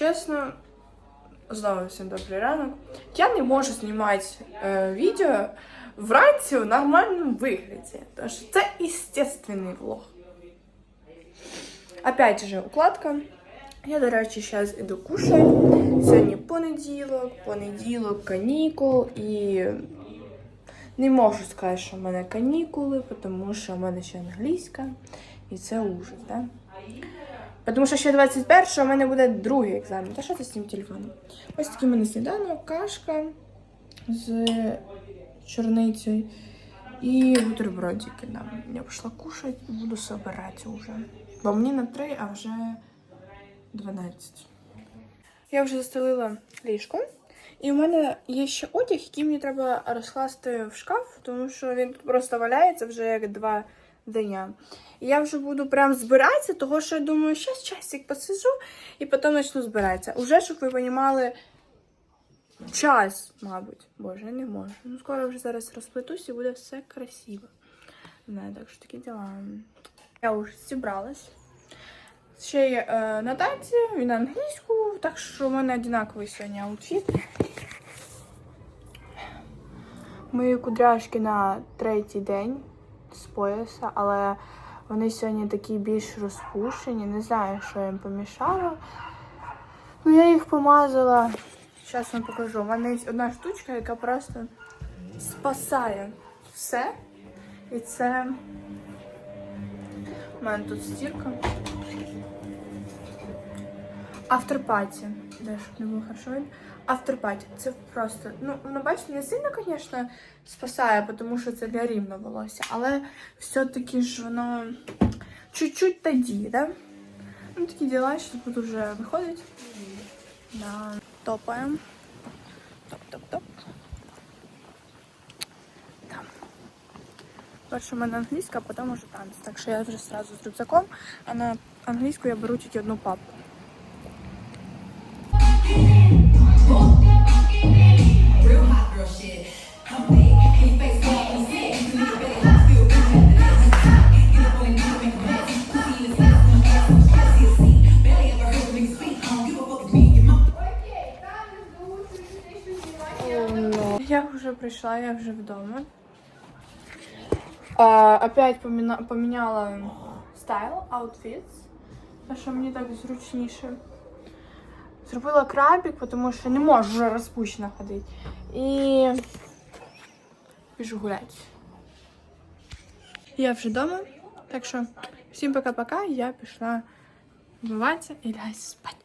чесно, знову всім добрий ранок. Я не можу знімати е, відео вранці в нормальному вигляді. Що це естественний влог. Опять же, укладка. Я, до речі, зараз іду кушати. Сьогодні понеділок, понеділок, канікул і не можу сказати, що в мене канікули, тому що в мене ще англійська, і це ужас, да? Тому що ще 21-го в мене буде другий екзамен. Та що це з цим телефоном? Ось такий в мене сніданок, кашка з чорницею і бутербродики. Да. Я пішла кушати і буду собирати вже. Бо мені на 3, а вже 12. Я вже застелила ліжко. І в мене є ще одяг, який мені треба розкласти в шкаф, тому що він просто валяється вже як два дня. І я вже буду прям збиратися, того що я думаю, щас часик посижу і потім почну збиратися. Уже, щоб ви розуміли, час, мабуть. Боже, не можу. Ну, скоро вже зараз розплетусь і буде все красиво. Не, так що такі діла. Я вже зібралась. Ще є е, на танці і на англійську, так що в мене однаковий сьогодні аутфіт. Мої кудряшки на третій день з пояса, але вони сьогодні такі більш розпушені. Не знаю, що їм помішало. Ну, я їх помазала. Зараз вам покажу. У мене є одна штучка, яка просто спасає все. І це у мене тут стірка. Авторпаті. Де щоб не було хорошо видно. Авторпаті. Це просто, ну, ну бачите, не сильно, звісно, спасає, тому що це для рівного волосся, але все-таки ж воно чуть-чуть тоді, да? Ну, такі діла, що тут вже виходить. Да. Топаємо. Топ-топ-топ. Перше в мене англійська, а потім уже танець. Так що я вже одразу з рюкзаком, а на англійську я беру тільки одну папку. Я вже прийшла, я вже вдома. А, опять поміна... поміняла стайл, аутфіт, тому що мені так зручніше. Зробила крабик, тому що не можу вже розпущено ходити. І біжу гуляти. Я вже вдома, так що всім пока-пока, я пішла вмиватися і лягати спати.